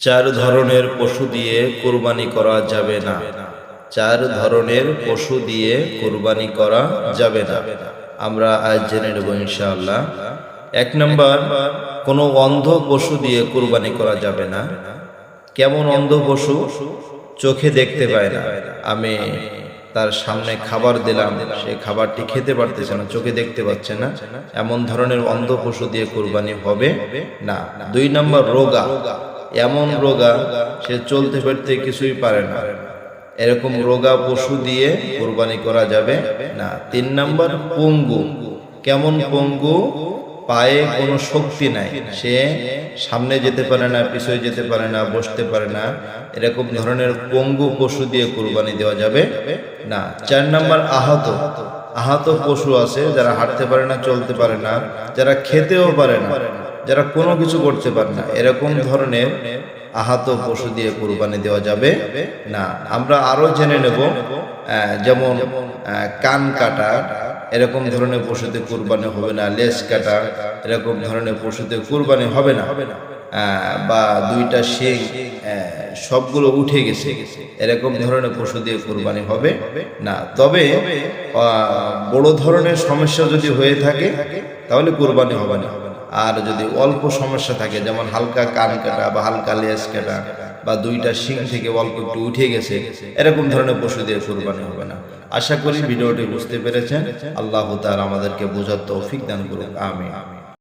চার ধরনের পশু দিয়ে কুরবানি করা যাবে না। চার ধরনের পশু দিয়ে কুরবানি করা যাবে না। আমরা আজ জেনে নেব ইনশাআল্লাহ। এক নম্বর, কোনো অন্ধ পশু দিয়ে কুরবানি করা যাবে না। কেমন অন্ধ পশু? চোখে দেখতে পায় না। আমি তার সামনে খাবার দিলাম, সে খাবারটি খেতে পারতেছে না, চোখে দেখতে পাচ্ছে না। এমন ধরনের অন্ধ পশু দিয়ে কুরবানি হবে না। দুই নম্বর, রোগা। এমন রোগা, সে চলতে ফিরতে কিছুই পারে না। এরকম রোগা পশু দিয়ে কোরবানি করা যাবে না। তিন নম্বর, পঙ্গু। কেমন পঙ্গু? পায়ে কোনো শক্তি নাই। সে সামনে যেতে পারে না, পিছনে যেতে পারে না, বসতে পারে না। এরকম ধরনের পঙ্গু পশু দিয়ে কোরবানি দেওয়া যাবে না। চার নম্বর, আহত। আহত পশু আছে যারা হাঁটতে পারে না, চলতে পারে না, যারা খেতেও পারে না। যারা কোনো কিছু করতে পারে না এরকম ধরনের আহত পশু দিয়ে কোরবানি দেওয়া যাবে না। আমরা আরও জেনে নেব যেমন কান কাটা এরকম ধরনের পশুতে কোরবানি হবে না লেজ কাটা এরকম ধরনের পশুতে কোরবানি হবে না। বা দুইটা আহ, সবগুলো উঠে গেছে এরকম ধরনের পশু দিয়ে কোরবানি হবে না। তবে বড় ধরনের সমস্যা যদি হয়ে থাকে তাহলে কুরবানি হবে না। আর যদি অল্প সমস্যা থাকে, যেমন হালকা কান কাটা বা হালকা লেজ কাটা বা দুইটা শিং থেকে অল্প একটু উঠে গেছে, এরকম ধরনের পশু দিয়ে কুরবানি হবে না। আশা করি ভিডিওটি বুঝতে পেরেছেন। আল্লাহ তার আমাদেরকে বোঝার তৌফিক দান করুক। আমিন।